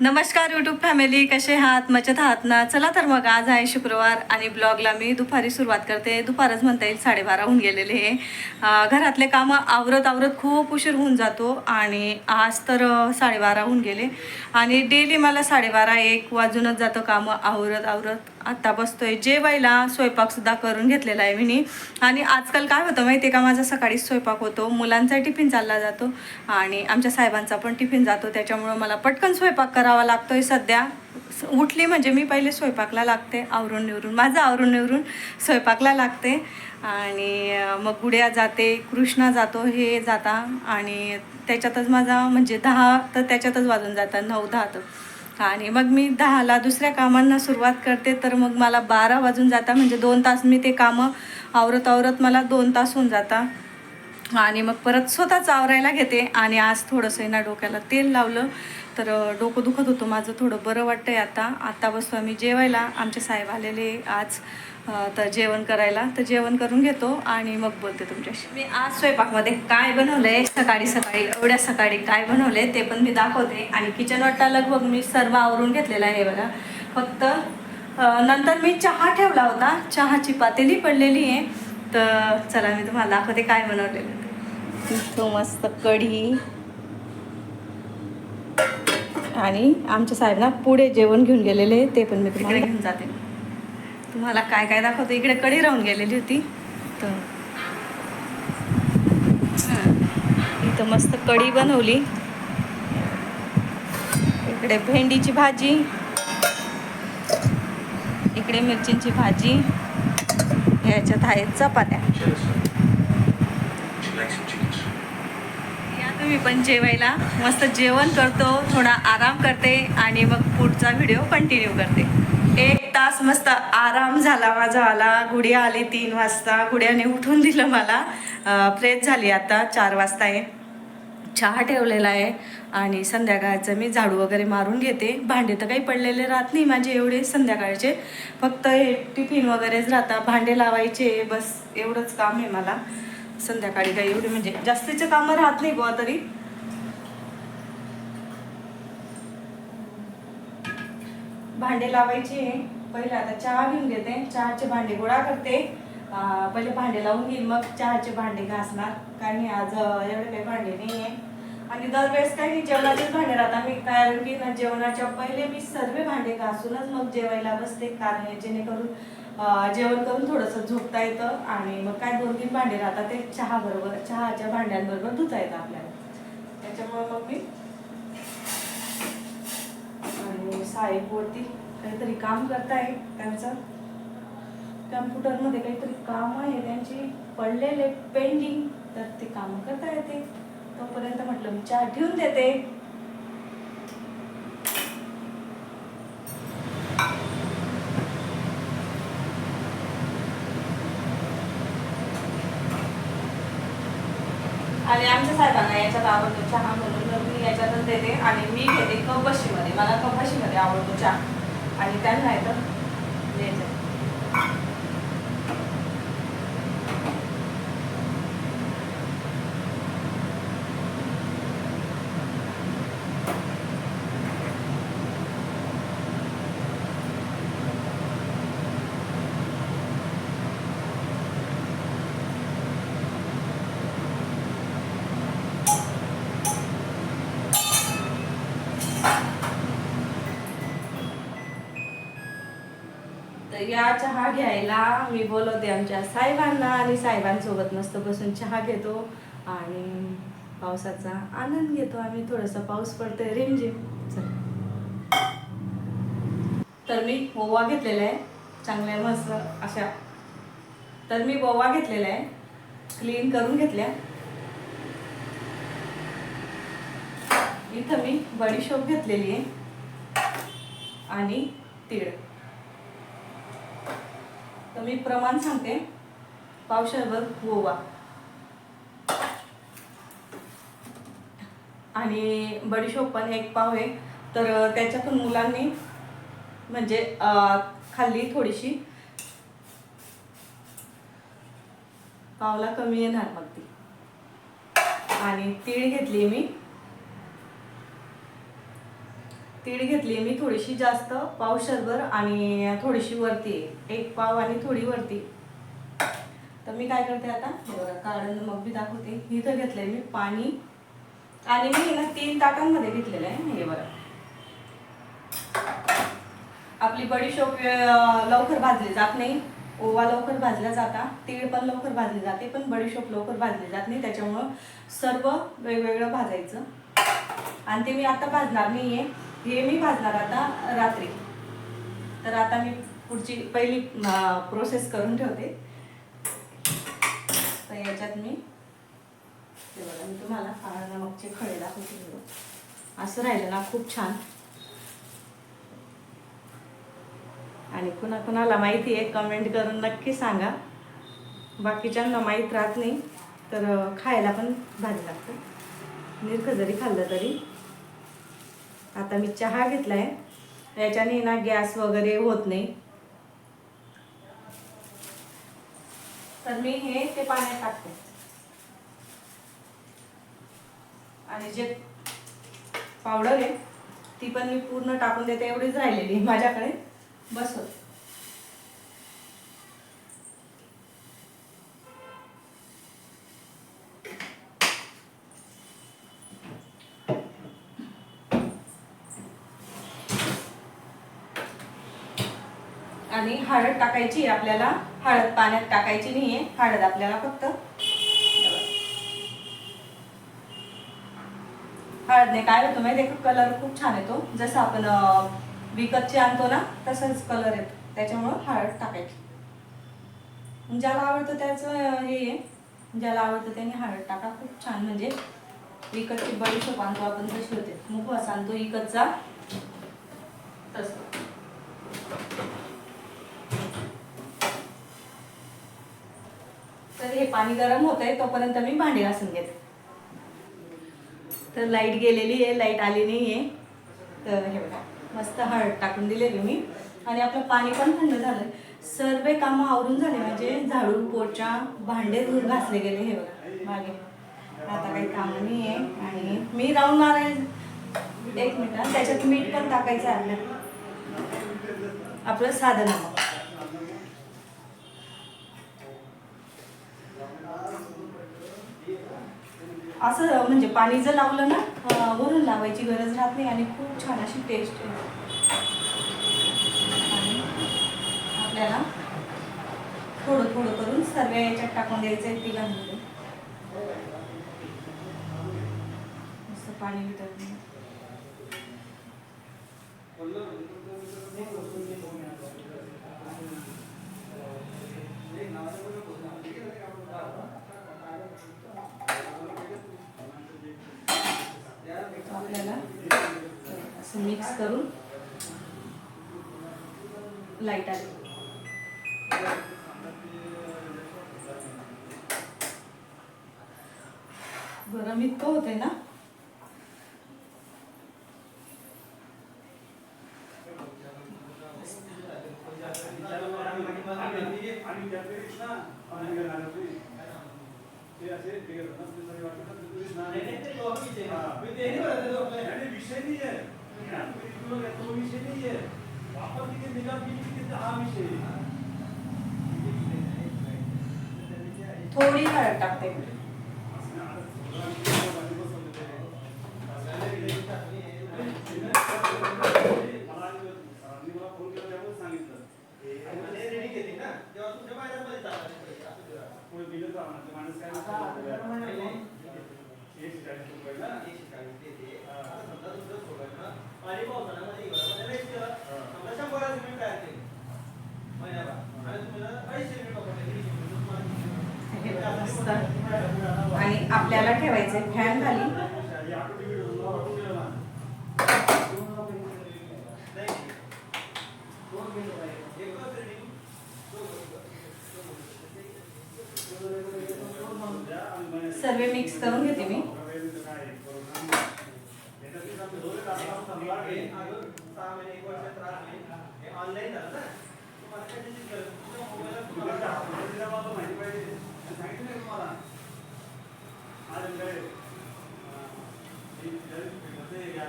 नमस्कार YouTube family कसे आहात? मजेत आहात ना? चला तर मग आज आहे शुक्रवार आणि ब्लॉगला मी दुपारी सुरुवात करते. दुपारच म्हणता येईल साडेबारा होऊन गेलेले आहे. घरातले कामं आवरत आवरत खूप उशीर होऊन जातो आणि आज तर साडेबारा होऊन गेले. आणि डेली मला साडेबारा एक वाजूनच जातं कामं आवरत आवरत. आत्ता बसतोय. जेवायला स्वयंपाकसुद्धा करून घेतलेला आहे मी आणि आजकाल काय होतं माहिती आहे का? माझा सकाळीच स्वयंपाक होतो. मुलांचा टिफिन चालला जातो. आणि आमच्या साहेबांचा पण टिफिन जातो. त्याच्यामुळं मला पटकन स्वयंपाक करावा लागतोय सध्या. स- उठली म्हणजे मी पहिले स्वयंपाकला लागते. आवरून निवरून. माझं आवरून निवरून स्वयंपाकला लागते. आणि मग गुड्या जाते कृष्णा जातो हे जाता. आणि त्याच्यातच माझा म्हणजे दहा तर त्याच्यातच वाजून जातात. नऊ दहा तर. आणि मग मी दहाला दुसऱ्या कामांना सुरुवात करते तर मग मला बारा वाजून जाता म्हणजे दोन तास मी ते कामं आवरत आवरत मला दोन तास होऊन जाता. आणि मग परत स्वतःच आवरायला घेते आणि आज थोडंसं ना डोक्याला तेल लावलं तर डोकं दुखत होतं माझं थोडं बरं वाटतंय आता. आता बसतो आम्ही जेवायला आमचे साहेब आलेले आज. तर जेवण करायला. तर जेवण करून घेतो आणि मग बोलते तुमच्याशी. मी आज स्वयंपाकमध्ये काय बनवलंय? सकाळी सकाळी एवढ्या सकाळी काय बनवलंय ते पण मी दाखवते. आणि किचन वाटा लगभग मी सर्व आवरून घेतलेलं आहे बघा. फक्त नंतर मी चहा ठेवला होता. चहाची पातेली पडलेली आहे. तर चला मी तुम्हाला दाखवते काय बनवलेलं तो मस्त कढी आणि आमच्या साहेब ना पुढे जेवण घेऊन गेलेले ते पण मी तुम्हाला घेऊन जाते. तुम्हाला काय काय दाखवते? इकडे कढी राहून गेलेली होती. तर हां. इथं मस्त कढी बनवली. इकडे भेंडीची भाजी. इकडे मिरचींची भाजी. ह्याच्यात आहेत चपात्या. या तुम्ही पण जेवायला. मस्त जेवण करतो थोडा आराम करते आणि मग पुढचा व्हिडिओ कंटिन्यू करते. एक तास मस्त आराम झाला माझा आला. गुडिया आली तीन वाजता. गुडियाने उठून दिलं मला. फ्रेश झाली आता. चार वाजता आहे. चहा ठेवलेला आहे आणि संध्याकाळचं मी झाडू वगैरे मारून घेते. भांडे तर काही पडलेले राहत नाही माझे एवढे संध्याकाळचे. फक्त हे टिफिन वगैरेच राहतात. भांडे लावायचे. बस एवढंच काम आहे मला. संध्याकाळी काही एवढे म्हणजे जास्तीचे कामं राहत नाही बुवा तरी. भांडे लावायचे. पहिले आता चहा घेऊन घेते चहाचे भांडे गोळा करते. पहिले भांडे लावून घेईन मग चहाचे भांडे घासणार. काय नाही आज एवढे काही भांडे नाही आहे आणि दरवेळेस काही नाही जेवणाचेच भांडे राहतात. मी कारण की ना जेवणाच्या पहिले मी सर्व भांडे घासूनच मग जेवायला बसते. कारण जेणेकरून जेवण करून थोडंसं झोपता येतं. आणि मग काय दोन तीन भांडे राहतात ते चहा बरोबर चहाच्या भांड्यांबरोबर धुता येतं आपल्याला. त्याच्यामुळे मग मी आणि वरती काहीतरी काम करताय त्यांचं. कम्प्युटरमध्ये काहीतरी काम आहे. त्यांची पडलेले पेंडिंग तर ते काम करता येते. तोपर्यंत म्हटलं मी चहा ठेवून देते. आणि आमच्या साहेबांना याच्यात आवडतो चहा म्हणून मी याच्यातच देते आणि मी घेते कपबशीमध्ये मला कपबशीमध्ये आवडतो चहा. आणि त्यांना येतं द्यायचं या चहा घ्यायला मी बोलवते आमच्या साहेबांना आणि साहेबांसोबत मस्त बसून चहा घेतो आणि पावसाचा आनंद घेतो. आम्ही थोडंसं पाऊस पडतोय. रिमझिम. तर मी ओवा घेतलेला आहे. चांगल्या मस्त अशा. तर मी ओवा घेतलेला आहे. क्लीन करून घेतल्या. इथं मी बडीशोप घेतलेली आहे. आणि तीळ. तर मी प्रमाण सांगते. पावशेरभर ओवा आणि बडीशोप पण एक पाव आहे. तर त्याच्यातून मुलांनी म्हणजे खाल्ली थोडीशी. पावला कमी येणार मग ती आणि तीळ घेतली मी. तीळ घेतली मी थोडीशी जास्त पाव शरभर आणि थोडीशी वरती आहे. एक पाव आणि थोडी वरती. तर मी काय करते आता हे बघा मग मी दाखवते. इथं घेतलंय मी पाणी. आणि मी ना तीन ताटांमध्ये घेतलेलं आहे हे बघा. आपली बडीशोप लवकर भाजली जात नाही. ओवा लवकर भाजला जाता तीळ पण लवकर भाजली जाते पण बडीशोप लवकर भाजली जात नाही. त्याच्यामुळं सर्व वेगवेगळं भाजायचं. आणि ते मी आता भाजणार नाही आहे हे मी भाजणार आता रात्री. तर आता मी पुढची पहिली प्रोसेस करून ठेवते. तर याच्यात मी हे बघा मी तुम्हाला काळा मगचे खळे दाखवते असं राहिलं ना खूप छान. आणि कुणा कुणाला माहिती आहे कमेंट करून नक्की सांगा. बाकीच्यांना माहीत राहत नाही तर खायला पण भारी लागतं. निरखं जरी खाल्लं तरी. आता मी चहा घेतला आहे याच्याने ना गॅस वगैरे होत नाही. तर मी हे ते पाण्यात टाकते. आणि जे पावडर आहे ती पण मी पूर्ण टाकून देते एवढीच राहिलेली माझ्याकडे. बस होते. आणि हळद टाकायची आहे आपल्याला. हळद पाण्यात टाकायची नाहीये. हळद आपल्याला फक्त हळदने काय होतं माहिती आहे कलर खूप छान येतो. जसं आपण विकतचे आणतो ना तसंच कलर येतो. त्याच्यामुळं हळद टाकायची. ज्याला आवडतं त्याचं हे आहे. ज्याला आवडतं त्याने हळद टाका. खूप छान. म्हणजे विकतची बडीशोप आणतो आपण तशी होते. मुखवास आणतो विकतचा. तसं. तर हे पाणी गरम होत आहे तोपर्यंत मी भांडी घासून घेते. तर लाइट गेलेली आहे लाइट आली नाही आहे तर हे बघा मस्त हळद टाकून दिलेली मी. आणि आपलं पाणी पण थंड झालं सर्व कामं आवरून झाले म्हणजे झाडू पोचा भांडे धुवून घासले गेले हे बघा मागे. आता काही कामं नाही आहे आणि मी राहून माराय एक मिनिट त्याच्यात मीठ पण टाकायचं आहे आपलं साधन असं म्हणजे पाणी जर लावलं ना वरून लावायची गरज राहत नाही आणि खूप छान अशी टेस्ट आहे. आणि आपल्याला थोडं थोडं करून सर्व याच्यात टाकून द्यायचं आहे तिघांमध्ये. मस्त पाणी वितळून आपल्याला असं मिक्स करून लाइट आली. गरम इतकं होते ना? थोडी हळद टाकते मी. हे बघा, मस्त. आणि आपल्याला ठेवायचे फॅन खाली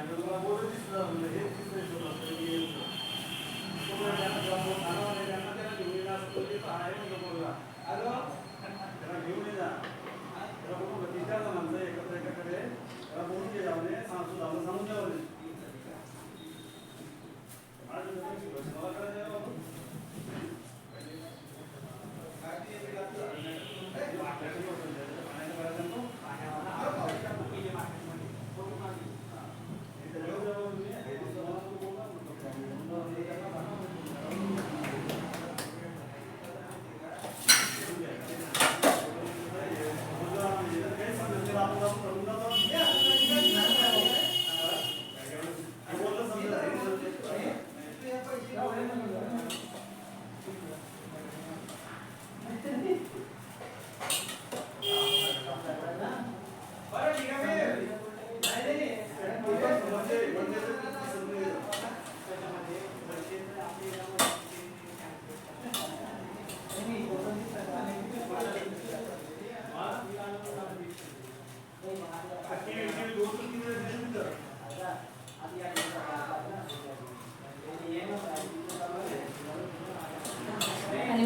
Yani buna böyle bir sıra böyle hepsi de şu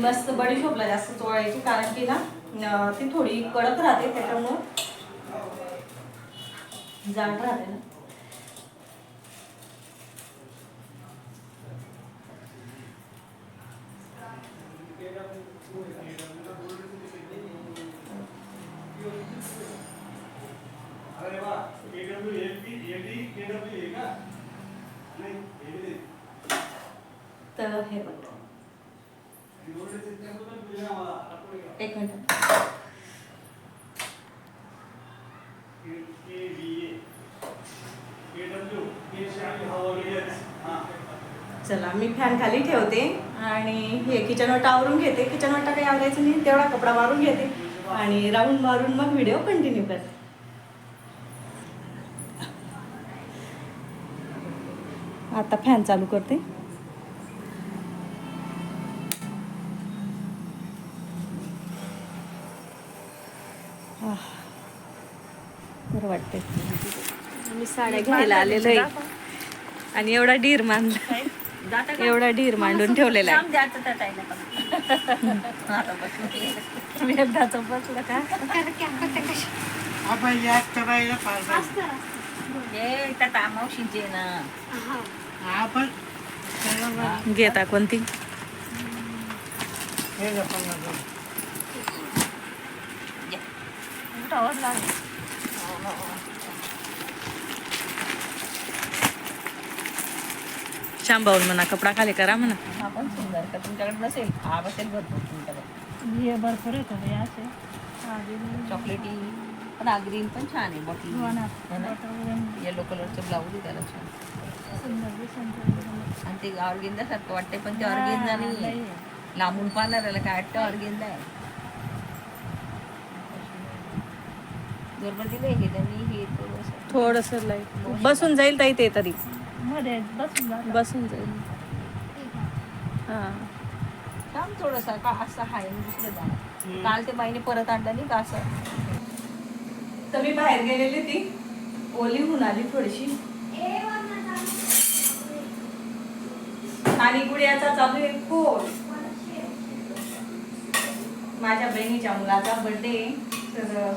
जास्त बडीशोपला जास्त चोळायची कारण की ना ती थोडी कडक राहते त्याच्यामुळं जाड राहते ना अरे वा केडब्ल्यू एलपी एडी केडब्ल्यू आहे का नाही एडी तर हे बघ एक मिनिट चला मी फॅन खाली ठेवते आणि हे किचन वाटा आवरून घेते. किचन वाटा काही आवरायचं नाही तेवढा कपडा मारून घेते. आणि राऊंड मारून मग व्हिडिओ कंटिन्यू करते. आता फॅन चालू करते. बरं वाटते मी साड्या घ्यायला आलेलो आहे. आणि एवढा डीर मांडला एवढा डीर मांडून ठेवलेला आहे. एकदाच बसलं का? घेता कोणती? हे शांबावून म्हणा कपडा खाली करा म्हणा. हा पण सुंदर का? तुमच्याकडे नसेल? हा असेल भरपूर तुमच्याकडे. हे भरपूर येतं हे असे. चॉकलेटी पण हा ग्रीन पण छान आहे बॉटल. येलो कलरचं ब्लाऊज आहे त्याला छान. आणि ते ऑर्गेंदा सारखं वाटते पण ते ऑर्गेंदा नाही आहे. लांबून पाहणाऱ्याला काय वाटतं ऑर्गेंदा आहे. बरोबर दिलं हे त्यांनी हे थोडंसं थोडस लाइट बसून जाईल ताई ते तरी. मध्ये बसून. बसून जाईल. हा. थांब थोडंसं का असं आहे दुसरं जाणार. काल ते बाईने परत आणलं नाही का असं? तर मी बाहेर गेलेली ती. ओली होऊन आली थोडीशी. आणि गुडियाचा चालू आहे. खूप माझ्या बहिणीच्या मुलाचा बर्थडे तर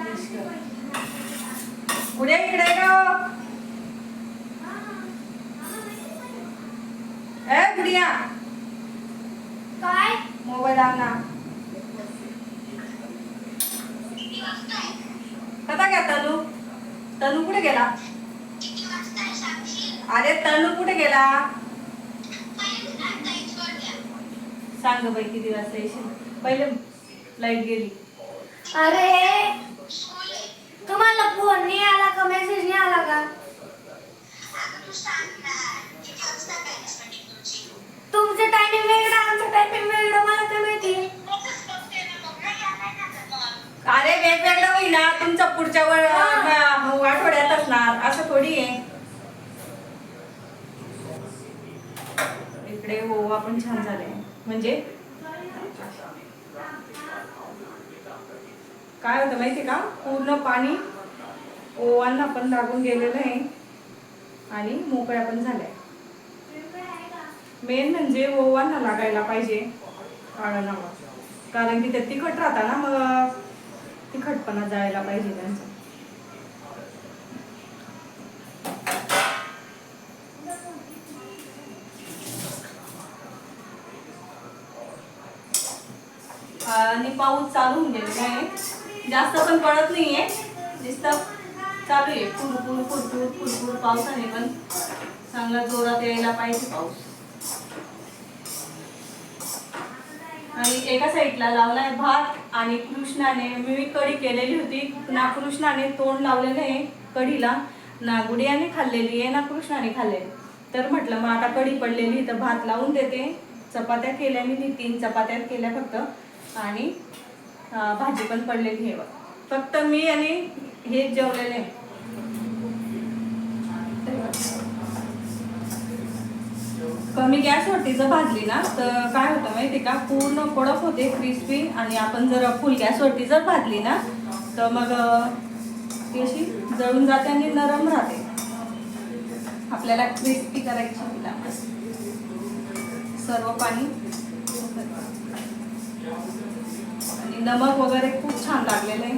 wish कर. गुडिया इकडे गं. ए गुडिया. काय? मोबाईल आण ना. कसा घ्या तनू तनू कुठे गेला? अरे तनू कुठे गेला? सांग बाई किती वाजता येशील? पहिले लाइट गेली. अरे तुम्हाला फोन नाही आला का? मेसेज नाही आला का? तुमचं टायमिंग वेगळं आमचं टायमिंग वेगळं. मला काय माहिती? अरे वेगवेगळं होईना. तुमचं पुढच्या वर आठवड्यात असणार. असं थोडी आहे. इकडे ओवा पण छान झाले. म्हणजे? काय होतं माहिती का? पूर्ण पाणी ओवांना पण लागून गेलेलं आहे. आणि मोकळ्या पण झाल्या. मेन म्हणजे ओवांना लागायला पाहिजे. आळणावर. कारण की ते तिखट राहता ना मग तिखटपणा जायला पाहिजे त्यांचा. आणि पाऊस चालू होऊन गेलेला आहे. जास्त पण पडत नाहीये. नुसतं चालू आहे. फुरफुर फुरफुर फुरफुर पावसाने पण चांगला जोरात यायला पाहिजे पाऊस. आणि एका साईडला लावलाय भात आणि कृष्णाने मी कढी केलेली होती. ना कृष्णाने तोंड लावलेलं आहे कढीला ना गुडियाने खाल्लेली आहे ना कृष्णाने खाल्लेली तर म्हटलं मग आता कढी पडलेली तर भात लावून देते. चपात्या केल्या मी तीन चपात्या केल्या फक्त. आणि भाजी पण पडलेली आहे फक्त मी आणि हे जेवलेले कमी गॅसवरती जर भाजली ना तर काय होतं माहिती का? पूर्ण कडक होते क्रिस्पी आणि आपण जर फुल गॅसवरती जर भाजली ना तर मग ती अशी जळून जाते आणि नरम राहते. आपल्याला क्रिस्पी करायची तिला. सर्व पाणी. आणि नमक वगैरे खूप छान लागलेलं आहे.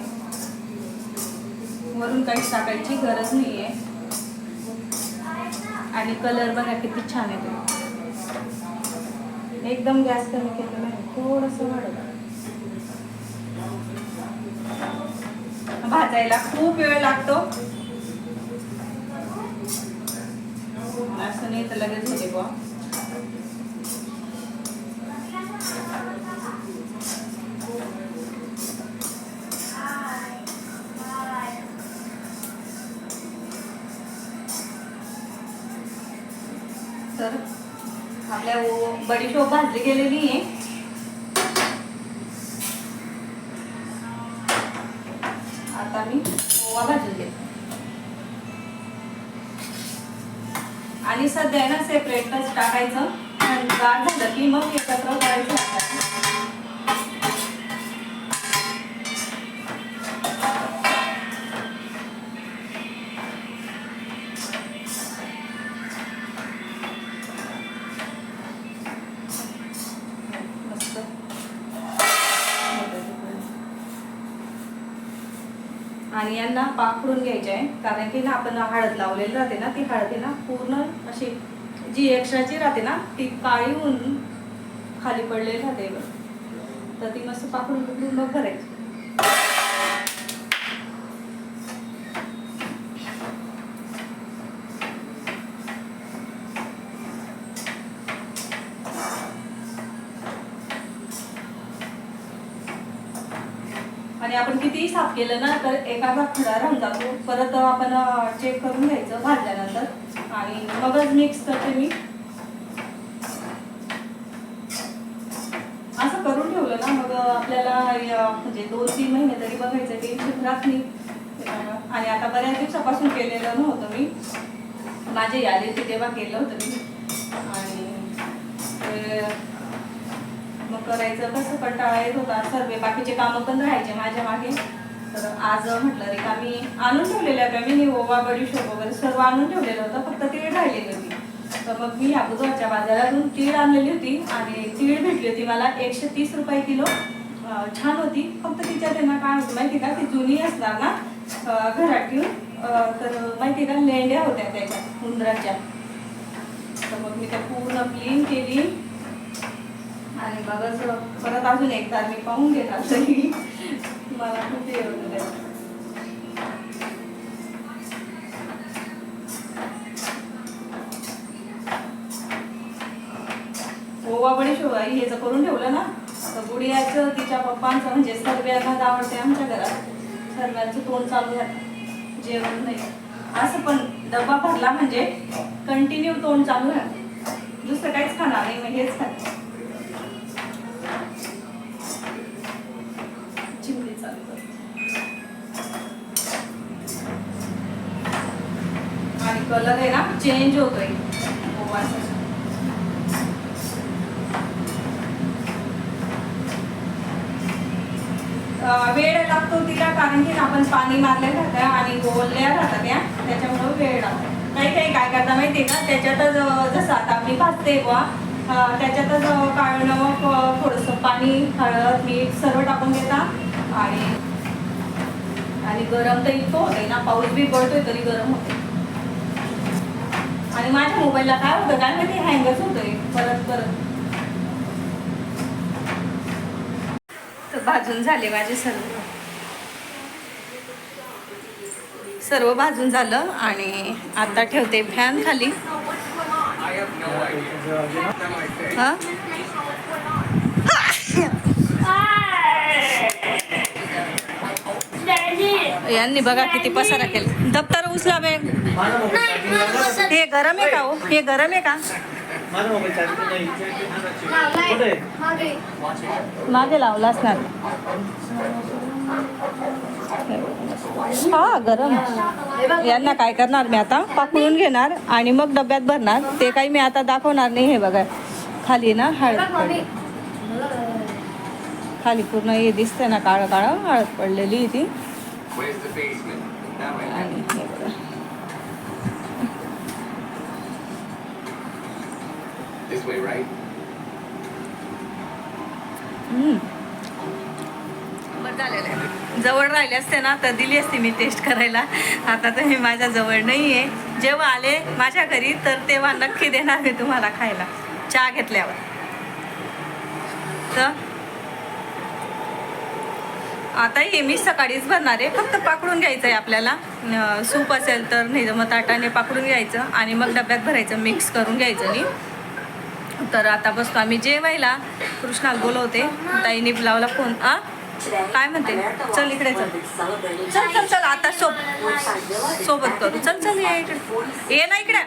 वरून काहीच टाकायची गरज नाही आहे आणि कलर बघा किती छान आहे एकदम गॅस कमी केलेला आहे थोडंसं वाढवलं. भाजायला खूप वेळ लागतो. असं नाही तर लगेच होते बा तर आपल्या बडीशोप भाजली गेलेली आहे. आता मी ओवा भाजून घेते. आणि सध्या ना सेपरेटच टाकायचं. आणि गार झालं की मग एकत्र आणि यांना पाखडून घ्यायचे आहे कारण की ना आपण हळद लावलेली राहते ना ती हळद आहे ना पूर्ण अशी जी एक्स्ट्राची राहते ना ती काळी होऊन खाली पडलेली राहते बघ. तर ती मस्त पाखडून पकडून मग भरायची आणि आपण कितीही साफ केलं ना तर एखादा खडा राहून जातो. परत आपण चेक करून घ्यायचं भाजल्यानंतर. आणि मगच मिक्स करते मी. असं करून ठेवलं ना मग आपल्याला म्हणजे दोन तीन महिने तरी बघायचं टेन्शन राहत नाही. आणि आता बऱ्याच दिवसापासून केलेलं नव्हतं मी. माझे आले होते तेव्हा केलं होतं मी. आणि मग करायचं कसं कंटाळा येत होता. सर्व बाकीचे कामं पण राहायचे माझ्या मागे. तर आज म्हटलं रे का मी आणून ठेवलेल्या होत्या मी ओवा बडीशोप वगैरे सर्व आणून ठेवलेलं होतं फक्त तीळ राहिलेली होती. तर मग मी अगोदरच्या बाजारातून तीळ आणलेली होती आणि तीळ भेटली होती मला एकशे तीस रुपये किलो. छान होती. फक्त तिच्यात त्यांना काय होतं माहिती का? ती जुनी असणार ना घरात ठेवून. तर माहिती का? लेंड्या होत्या त्याच्या उंदराच्या. तर मग मी त्या पूर्ण क्लीन केली. आणि बघच परत अजून एकदा मी पाहून घेणार तरी मला खूप हे होतं. ओवा बडी शिवाय हे जर करून ठेवलं ना? तर गुडियाचं तिच्या पप्पांचं म्हणजे सर्व्यांना आवडते आमच्या घरात. सर्वांचं तोंड चालू राहतं. जेवण नाही. असं पण डब्बा भरला म्हणजे कंटिन्यू तोंड चालू राहतं. दुसरं काहीच खाणार नाही मग हेच खात. चालू आणि कलर आहे ना चेंज होतोय. वेळ लागतो तिला कारण की आपण पाणी मारले राहतं आणि गोलल्या राहतात त्या त्याच्यामुळं वेळ लागतो. काही काही काय करता माहिती का? त्याच्यातच जसं आता मी भाजते बुवा त्याच्यातच काळणं थोडंसं पाणी हळद मीठ सर्व टाकून देता आणि आणि गरम तर इतकं होतंय ना पाऊस बी पडतोय तरी गरम होते आणि माझ्या मोबाईलला काय होतं काय माहिती हँगच होतोय परत परत. तर भाजून झाले माझे सर्व. सर्व भाजून झालं आणि आता ठेवते फॅन खाली. हा? यांनी बघा किती पसारा केला. दप्तर उचला बे. हे गरम आहे का हो? हे गरम आहे का? मागे लावला असणार. हा गरम. यांना काय करणार मी आता? पाकळून घेणार आणि मग डब्यात भरणार. ते काही मी आता दाखवणार नाही हे बघा. खाली ना हळद पडली. खाली पूर्ण हे दिसतंय ना काळं काळं हळद पडलेली आहे ती. आणि हे बघा जवळ राहिले असते ना तर दिली असती मी टेस्ट करायला. आता तर मी माझ्या जवळ नाही आहे जेव्हा आले माझ्या घरी तर तेव्हा नक्की देणार मी तुम्हाला खायला. चहा घेतल्यावर. तर आता हे मी सकाळीच भरणार आहे. फक्त पाकडून घ्यायचं आहे आपल्याला. सूप असेल तर नाही तर मग ताटाने पाकडून घ्यायचं आणि मग डब्यात भरायचं मिक्स करून घ्यायचं आणि तर आता बसतो आम्ही. जेवायला कृष्णा बोलवते ताईने लावला फोन आ? काय म्हणते? चल इकडे चल. चल चल चल आता सोब सोबत करू. चल चल ये इकडे. ये ना इकडे.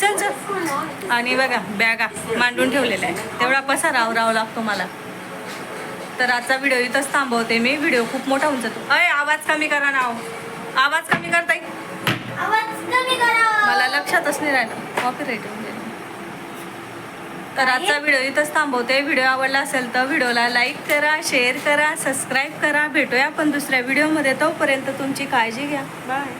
चल चल. आणि बघा बॅगा मांडून ठेवलेल्या आहे तेवढा पसारा आवरावा लागतो मला. तर आजचा व्हिडिओ इथंच थांबवते मी. व्हिडिओ खूप मोठा होऊन जातो अय आवाज कमी करा ना. आवाज कमी करताय? आवाज कमी करा. मला लक्षातच नाही राहिलं. कॉपीराईट येऊन गेलं. तर आजचा व्हिडिओ इथंच थांबवते. व्हिडिओ आवडला असेल तर व्हिडिओला लाईक करा शेअर करा सबस्क्राईब करा. भेटूया आपण दुसऱ्या व्हिडिओमध्ये तोपर्यंत तुमची काळजी घ्या. बाय